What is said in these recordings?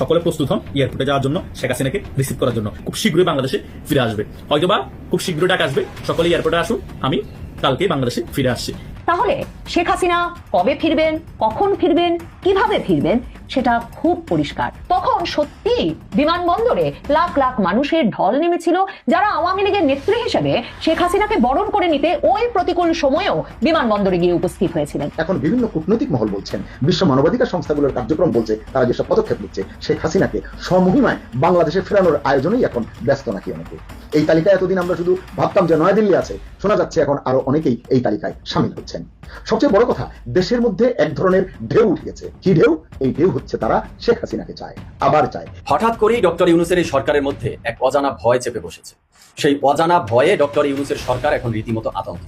সকলে প্রস্তুত হন এয়ারপোর্টে যাওয়ার জন্য, শেখ হাসিনাকে রিসিভ করার জন্য। খুব শীঘ্রই বাংলাদেশে ফিরে আসবে। হয়তোবা খুব শীঘ্রই ডাক আসবে। সকলে এয়ারপোর্টে আসুন আমি কালকে বাংলাদেশে ফিরে আসছি। তাহলে শেখ হাসিনা কবে ফিরবেন, কখন ফিরবেন, কীভাবে ফিরবেন, সেটা খুব পরিষ্কার। তখন সত্যি বিমানবন্দরে লাখ লাখ মানুষের ঢল নেমেছিল, যারা আওয়ামী লীগের নেত্রী হিসেবে শেখ হাসিনাকে বরণ করে নিতে ওই প্রতিকূল সময়েও বিমানবন্দরে গিয়ে উপস্থিত হয়েছিলেন। এখন বিভিন্ন কূটনৈতিক মহল বলছেন, বিশ্ব মানবাধিকার সংস্থাগুলোর কার্যক্রম বলছে, তারা যেসব পদক্ষেপ নিচ্ছে, শেখ হাসিনাকে স্বমহিমায় বাংলাদেশে ফেরানোর আয়োজনেই এখন ব্যস্ত নাকি অনেকে। এই তালিকায় এতদিন আমরা শুধু ভাবতাম যে নয়াদিল্লি আছে, শোনা যাচ্ছে এখন আরও অনেকেই এই তালিকায় সামিল হচ্ছেন। সবচেয়ে বড় কথা দেশের মধ্যে এক ধরনের ঢেউ উঠিয়েছে। কি ঢেউ? এই ঢেউ হচ্ছে তারা শেখ হাসিনাকে চায় আবার চায়। হঠাৎ করেই ডক্টর ইউনুসের এই সরকারের মধ্যে এক অজানা ভয় চেপে বসেছে। সেই অজানা ভয়ে ডক্টর ইউনুসের সরকার এখন রীতিমতো আতঙ্ক।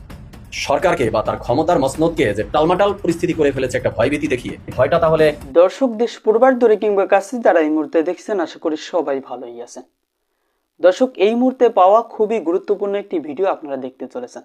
সরকারকে বা তার ক্ষমতার মসনদকে যে টালমাটাল পরিস্থিতি করে ফেলেছে একটা ভয়ভীতি দেখিয়ে ভয়টা তাহলে দর্শক দেশ পূর্বার দূরে কিংবা কাছে যারা এই মুহূর্তে দেখছেন আশা করি সবাই ভালোই আছেন। দর্শক এই মুহূর্তে পাওয়া খুবই গুরুত্বপূর্ণ একটি ভিডিও আপনারা দেখতে চলেছেন।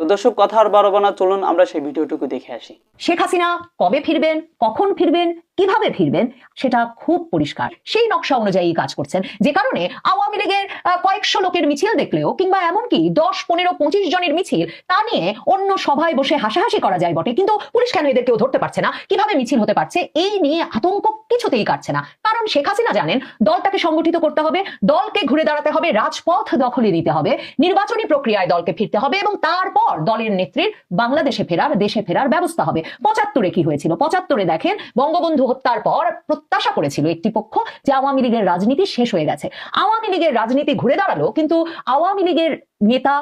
তো দর্শক, কথা আর বারবানা চলুন আমরা সেই ভিডিওটুকু দেখে আসি। শেখ হাসিনা কবে ফিরবেন, কখন ফিরবেন কীভাবে ফিরবেন সেটা খুব পরিষ্কার। সেই নকশা অনুযায়ী কাজ করছেন। যে কারণে আওয়ামী লীগের কয়েকশো লোকের মিছিল দেখলেও কিংবা এমনকি দশ, পনেরো, পঁচিশ জনের মিছিল, তা নিয়ে অন্য সভায় বসে হাসাহাসি করা যায় বটে। কিন্তু পুলিশ কেন এদের কেউ ধরতে পারছে না? কীভাবে মিছিল হতে পারছে? এই নিয়ে আতঙ্ক কিছুতেই কাটছে না। কারণ শেখ হাসিনা জানেন, দলটাকে সংগঠিত করতে হবে, দলকে ঘুরে দাঁড়াতে হবে, রাজপথ দখলে নিতে হবে, নির্বাচনী প্রক্রিয়ায় দলকে ফিরতে হবে এবং তারপর দলের নেত্রীর বাংলাদেশে ফেরার, দেশে ফেরার ব্যবস্থা হবে। পঁচাত্তরে কি হয়েছিল? পঁচাত্তরে দেখেন, বঙ্গবন্ধু হত্যার পর প্রত্যাশা করেছিল একটি পক্ষ যে আওয়ামী লীগের রাজনীতি শেষ হয়ে গেছে। আওয়ামী লীগের রাজনীতি ঘুরে দাঁড়াল, কিন্তু আওয়ামী লীগের নেতা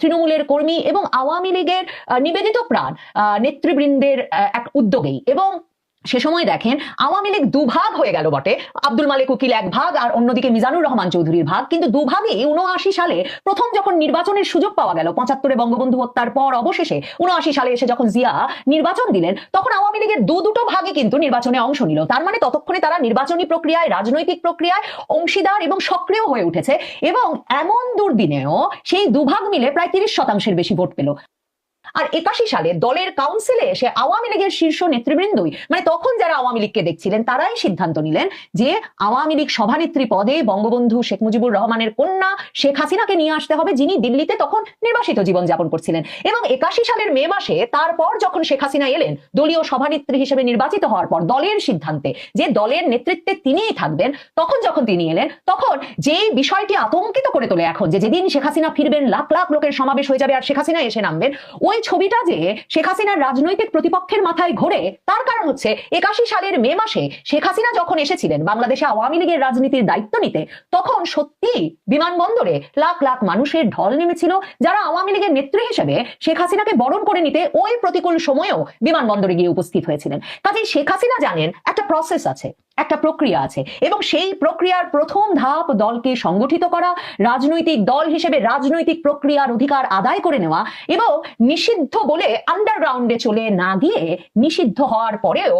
তৃণমূলের কর্মী এবং আওয়ামী লীগের নিবেদিত প্রাণ নেতৃবৃন্দের এক উদ্যোগেই এবং সে সময় দেখেন আওয়ামী লীগ দুভাগ হয়ে গেল বটে। আব্দুল মালিক উকিল এক ভাগ আর অন্যদিকে মিজানুর রহমান চৌধুরীর ভাগ। কিন্তু দুভাগই উনআশি সালে প্রথম যখন নির্বাচনের সুযোগ পাওয়া গেল, পঁচাত্তরে বঙ্গবন্ধু হত্যার পর অবশেষে উনআশি সালে এসে যখন জিয়া নির্বাচন দিলেন, তখন আওয়ামী লীগের দু দুটো ভাগে কিন্তু নির্বাচনে অংশ নিল। তার মানে ততক্ষণে তারা নির্বাচনী প্রক্রিয়ায়, রাজনৈতিক প্রক্রিয়ায় অংশীদার এবং সক্রিয় হয়ে উঠেছে। এবং এমন দুর্দিনেও সেই দুভাগ মিলে প্রায় তিরিশ শতাংশের বেশি ভোট পেল। আর একাশি সালে দলের কাউন্সিলে এসে আওয়ামী লীগের শীর্ষ নেতৃবৃন্দই মানে তখন যারা আওয়ামী লীগকে দেখছিলেন, তারাই সিদ্ধান্ত নিলেন যে আওয়ামী লীগ সভানেত্রী পদে বঙ্গবন্ধু শেখ মুজিবুর রহমানের কন্যা শেখ হাসিনাকে নিয়ে আসতে হবে, যিনি দিল্লিতে তখন নির্বাসিত জীবনযাপন করছিলেন। এবং একাশি সালের মে মাসে তারপর যখন শেখ হাসিনা এলেন, দলীয় সভানেত্রী হিসেবে নির্বাচিত হওয়ার পর দলের সিদ্ধান্তে যে দলের নেতৃত্বে তিনিই থাকবেন, তখন যখন তিনি এলেন, তখন যে বিষয়টি আতঙ্কিত করে তোলে এখন, যে যেদিন শেখ হাসিনা ফিরবেন, লাখ লাখ লোকের সমাবেশ হয়ে যাবে আর শেখ হাসিনা এসে নামবেন, ওই ছবিটা যে শেখ হাসিনার রাজনৈতিক প্রতিপক্ষের মাথায় ঘোরে, তার কারণ হচ্ছে একাশি সালের মে মাসে শেখ হাসিনা যখন এসেছিলেন বাংলাদেশে আওয়ামী লীগের রাজনীতির দায়িত্ব নিতে, তখন সত্যি বিমানবন্দরে লাখ লাখ মানুষের ঢল নেমেছিল, যারা আওয়ামী লীগের নেত্রী হিসেবে শেখ হাসিনাকে বরণ করে নিতে ওই প্রতিকূল সময়েও বিমানবন্দরে গিয়ে উপস্থিত হয়েছিলেন। কাজেই শেখ হাসিনা জানেন একটা প্রসেস আছে। একটা প্রক্রিয়া আছে। এবং সেই প্রক্রিয়ার প্রথম ধাপ দলকে সংগঠিত করা, রাজনৈতিক দল হিসেবে রাজনৈতিক প্রক্রিয়ার অধিকার আদায় করে নেওয়া এবং নিষিদ্ধ বলে আন্ডারগ্রাউন্ডে চলে না গিয়ে নিষিদ্ধ হওয়ার পরেও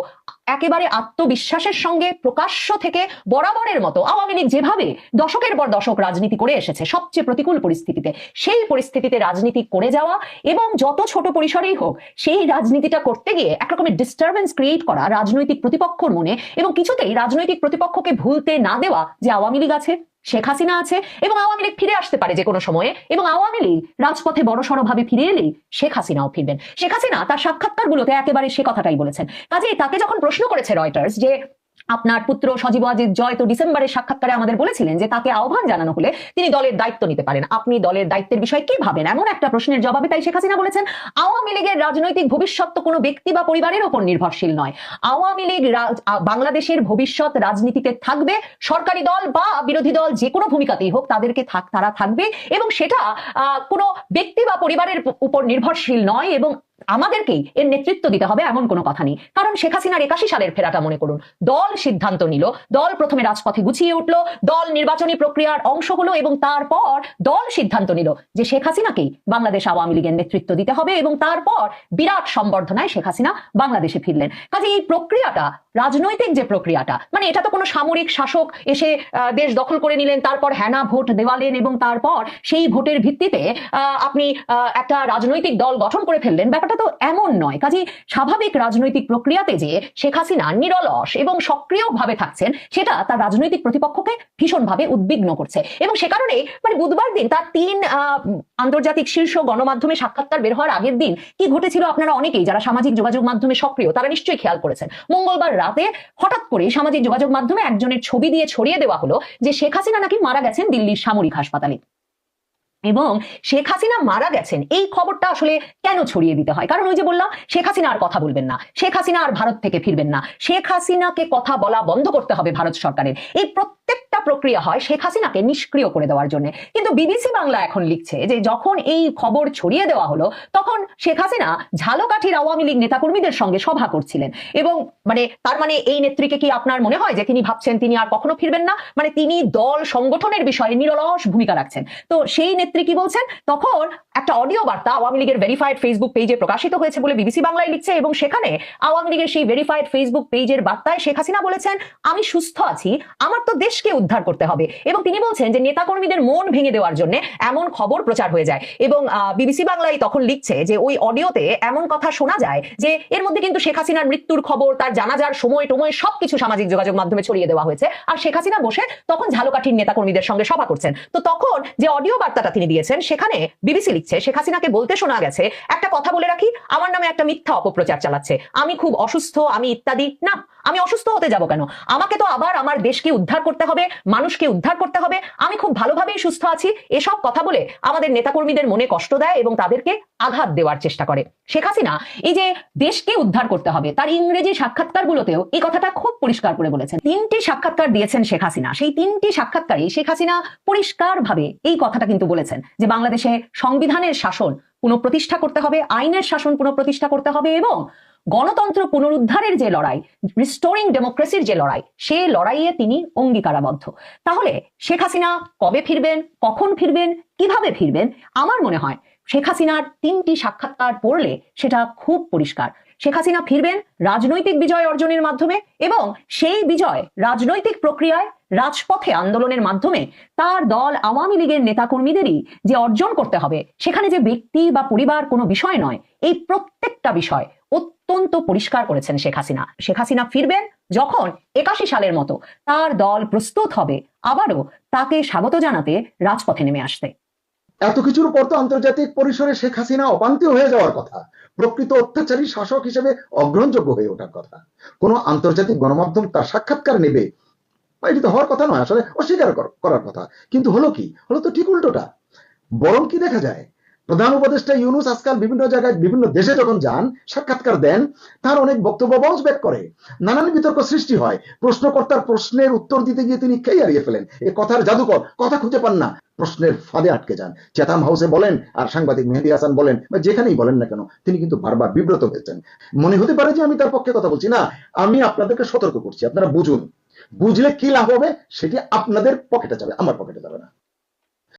একেবারে আত্মবিশ্বাসের সঙ্গে প্রকাশ্য থেকে বরাবরের মতো আওয়ামী লীগ যেভাবে দশকের পর দশক রাজনীতি করে এসেছে, সবচেয়ে প্রতিকূল পরিস্থিতিতে, সেই পরিস্থিতিতে রাজনীতি করে যাওয়া এবং যত ছোট পরিসরেই হোক, সেই রাজনীতিটা করতে গিয়ে একরকমের ডিস্টারবেন্স ক্রিয়েট করা রাজনৈতিক প্রতিপক্ষর মনে এবং কিছুতেই রাজনৈতিক প্রতিপক্ষকে ভুলতে না দেওয়া যে আওয়ামী লীগ আছে শেখ হাসিনা আছে এবং আওয়ামী লীগ ফিরে আসতে পারে যে কোনো সময়ে এবং আওয়ামী লীগ রাজপথে বড় ভাবে ফিরে এলেই শেখ হাসিনাও ফিরবেন। শেখ হাসিনা তার সাক্ষাৎকারগুলোতে একেবারে সে কথাটাই বলেছেন। কাজে তাকে যখন প্রশ্ন করেছে রয়টার্স যে আপনার পুত্র সজীব আজিজ জয় তো ডিসেম্বরের সাক্ষাৎকারে আমাদের বলেছিলেন যে তাকে আহ্বান জানানো হলে তিনি দলের দায়িত্ব নিতে পারেন। আপনি দলের দায়িত্বের বিষয়ে কি ভাবেন? এমন একটা প্রশ্নের জবাবে তাই শেখ হাসিনা বলেছেন, আওয়ামী লীগের রাজনৈতিক ভবিষ্যৎ তো কোনো ব্যক্তি বা পরিবারের ওপর নির্ভরশীল নয়। আওয়ামী লীগ বাংলাদেশের ভবিষ্যৎ রাজনীতিতে থাকবে, সরকারি দল বা বিরোধী দল যে কোনো ভূমিকাতেই হোক তাদেরকে থাক, তারা থাকবে এবং সেটা কোনো ব্যক্তি বা পরিবারের উপর নির্ভরশীল নয় এবং আমাদেরকেই এর নেতৃত্ব দিতে হবে এমন কোনো কথা নেই। কারণ শেখ হাসিনার একাশি সালের ফেরাটা, মনে করুন, দল সিদ্ধান্ত নিল, দল প্রথমে রাজপথে গুছিয়ে উঠল, দল নির্বাচনী প্রক্রিয়ার অংশ হলো এবং তারপর দল সিদ্ধান্ত নিল যে শেখ হাসিনাকেই বাংলাদেশ আওয়ামী লীগের নেতৃত্ব দিতে হবে এবং তারপর বিরাট সম্বর্ধনায় শেখ হাসিনা বাংলাদেশে ফিরলেন। কাজে এই প্রক্রিয়াটা, রাজনৈতিক যে প্রক্রিয়াটা মানে এটা তো কোনো সামরিক শাসক এসে দেশ দখল করে নিলেন, তারপর হ্যানা ভোট দেওয়ালেন এবং তারপর সেই ভোটের ভিত্তিতে আপনি একটা রাজনৈতিক দল গঠন করে ফেললেন। ব্যাপারটা তো এমন নয়। কাজে স্বাভাবিক রাজনৈতিক প্রক্রিয়াতে যে শেখ হাসিনা নিরলস এবং সক্রিয়ভাবে থাকছেন, সেটা তার রাজনৈতিক প্রতিপক্ষকে ভীষণভাবে উদ্বিগ্ন করছে। এবং সে কারণে মানে বুধবার দিন তার তিন আন্তর্জাতিক শীর্ষ গণমাধ্যমে সাক্ষাৎকার বের হওয়ার আগের দিন কি ঘটেছিল আপনারা অনেকেই যারা সামাজিক যোগাযোগ মাধ্যমে সক্রিয়, তারা নিশ্চয়ই খেয়াল করেছেন। মঙ্গলবার রাতে হঠাৎ করে সামাজিক যোগাযোগ মাধ্যমে একজনের ছবি দিয়ে ছড়িয়ে দেওয়া হলো যে শেখ হাসিনা নাকি মারা গেছেন দিল্লির সামরিক হাসপাতালে। এবং শেখ হাসিনা মারা গেছেন, এই খবরটা আসলে কেন ছড়িয়ে দিতে হয়? কারণ ওই যে বললাম, শেখ হাসিনা আর কথা বলবেন না। শেখ হাসিনা আর ভারত থেকে ফিরবেন না। শেখ হাসিনাকে কথা বলা বন্ধ করতে হবে ভারত সরকারের। এই প্রত্যেকটা প্রক্রিয়া হয় শেখ হাসিনাকে নিষ্ক্রিয় করে দেওয়ার জন্য। কিন্তু বিবিসি বাংলা এখন লিখছে যে যখন এই খবর ছড়িয়ে দেওয়া হলো, তখন শেখ হাসিনা ঝালকাঠির আওয়ামী লীগ নেতাকর্মীদের সঙ্গে সভা করছিলেন। এবং মানে তার মানে এই নেত্রীকে কি আপনার মনে হয় যে তিনি ভাবছেন তিনি আর কখনো ফিরবেন না? মানে তিনি দল সংগঠনের বিষয়ে নিরলস ভূমিকা রাখছেন। তো সেই নেত্রী কি বলছেন? তখন একটা অডিও বার্তা আওয়ামী লীগের ভেরিফাইড ফেসবুক পেজে প্রকাশিত হয়েছে বলে বিবিসি বাংলায় লিখছে এবং সেখানে আওয়ামী লীগের সেই ভেরিফাইড ফেসবুক পেজের বার্তায় শেখ হাসিনা বলেছেন, আমি সুস্থ আছি, আমার তো দেশকে উদ্ধার করতে হবে। এবং তিনি বলছেন যে নেতাকর্মীদের মন ভেঙে দেওয়ার জন্য এমন খবর প্রচার হয়ে যায়। এবং বিবিসি বাংলায় তখন লিখছে যে ওই অডিওতে এমন কথা শোনা যায় যে এর মধ্যে কিন্তু শেখ হাসিনার মৃত্যুর খবর, তার জানাজার সময় টময় সবকিছু সামাজিক যোগাযোগ মাধ্যমে ছড়িয়ে দেওয়া হয়েছে। আর শেখ হাসিনা বসে তখন ঝালকাঠির নেতাকর্মীদের সঙ্গে সভা করছেন। তো তখন যে অডিও বার্তাটা তিনি দিয়েছেন, সেখানে বিবিসি লিখছে, শেখ হাসিনাকে বলতে শোনা গেছে, একটা কথা বলে রাখি, আমার নামে একটা মিথ্যা অপপ্রচার চালাচ্ছে। আমি খুব অসুস্থ, আমি ইত্যাদি। না, আমি অসুস্থ হতে যাব কেন? আমাকে তো আবার আমার দেশকে উদ্ধার করতে হবে, মানুষকে উদ্ধার করতে হবে। আমি খুব ভালোভাবেই সুস্থ আছি। এসব কথা বলে আমাদের নেতাকর্মীদের মনে কষ্ট দেয় এবং তাদেরকে আঘাত দেওয়ার চেষ্টা করে। শেখ হাসিনা, এই যে দেশকে উদ্ধার করতে হবে, তার ইংরেজি সাক্ষাৎকারগুলোতেও এই কথাটা খুব পরিষ্কার করে বলেছেন। তিনটি সাক্ষাৎকার দিয়েছেন শেখ হাসিনা। সেই তিনটি সাক্ষাৎকারে শেখ হাসিনা পরিষ্কারভাবে এই কথাটা কিন্তু বলেছেন। যে বাংলাদেশে সংবিধানের শাসন পুনঃপ্রতিষ্ঠা করতে হবে, আইনের শাসন পুনঃপ্রতিষ্ঠা করতে হবে এবং গণতন্ত্র পুনরুদ্ধারের যে লড়াই রিস্টোরিং ডেমোক্রেসির যে লড়াই সেই লড়াইয়ে তিনি অঙ্গীকারাবদ্ধ। তাহলে শেখ হাসিনা কবে ফিরবেন, কখন ফিরবেন, কীভাবে ফিরবেন? আমার মনে হয় শেখ হাসিনার তিনটি সাক্ষাৎকার পড়লে সেটা খুব পরিষ্কার। শেখ হাসিনা ফিরবেন রাজনৈতিক বিজয় অর্জনের মাধ্যমে এবং সেই বিজয় রাজনৈতিক প্রক্রিয়ায় রাজপথে আন্দোলনের মাধ্যমে তার দল আওয়ামী লীগের নেতাকর্মীদেরই যে অর্জন করতে হবে, সেখানে যে ব্যক্তি বা পরিবার কোনো বিষয় নয়, এই প্রত্যেকটা বিষয় অত্যন্ত পরিষ্কার করেছেন শেখ হাসিনা। শেখ হাসিনা ফিরবেন যখন একাশি সালের মতো তার দল প্রস্তুত হবে আবারও তাকে স্বাগত জানাতে রাজপথে নেমে আসতে। এত কিছুর পর তো আন্তর্জাতিক পরিসরে শেখ হাসিনা অপান্তীয় হয়ে যাওয়ার কথা। প্রকৃত অত্যাচারী শাসক হিসেবে অগ্রহণযোগ্য হয়ে ওঠার কথা। কোন আন্তর্জাতিক গণমাধ্যম তার সাক্ষাৎকার নেবে বা এটি তো হওয়ার কথা নয়, আসলে অস্বীকার করার কথা। কিন্তু হলো কি? হলো তো ঠিক উল্টোটা। বরং কি দেখা যায়? প্রধান উপদেষ্টা ইউনুস আজকাল বিভিন্ন জায়গায় বিভিন্ন দেশে যখন যান, সাক্ষাৎকার দেন, তার অনেক বক্তব্য বাউন্স ব্যাক করে। নানান বিতর্ক সৃষ্টি হয়। প্রশ্নকর্তার প্রশ্নের উত্তর দিতে গিয়ে তিনি কে হারিয়ে ফেলেন। এ কথার জাদুকর, কথা খুঁজে পান না। প্রশ্নের ফাঁদে আটকে যান। চেতাম হাউসে বলেন, আর সাংবাদিক মেহেদি হাসান বলেন, বা যেখানেই বলেন না কেন, তিনি কিন্তু বারবার বিব্রত হয়েছেন। মনে হতে পারে যে আমি তার পক্ষে কথা বলছি। না, আমি আপনাদেরকে সতর্ক করছি। আপনারা বুঝুন। বুঝলে কি লাভ হবে? সেটি আপনাদের পকেটে যাবে আমার পকেটে যাবে না।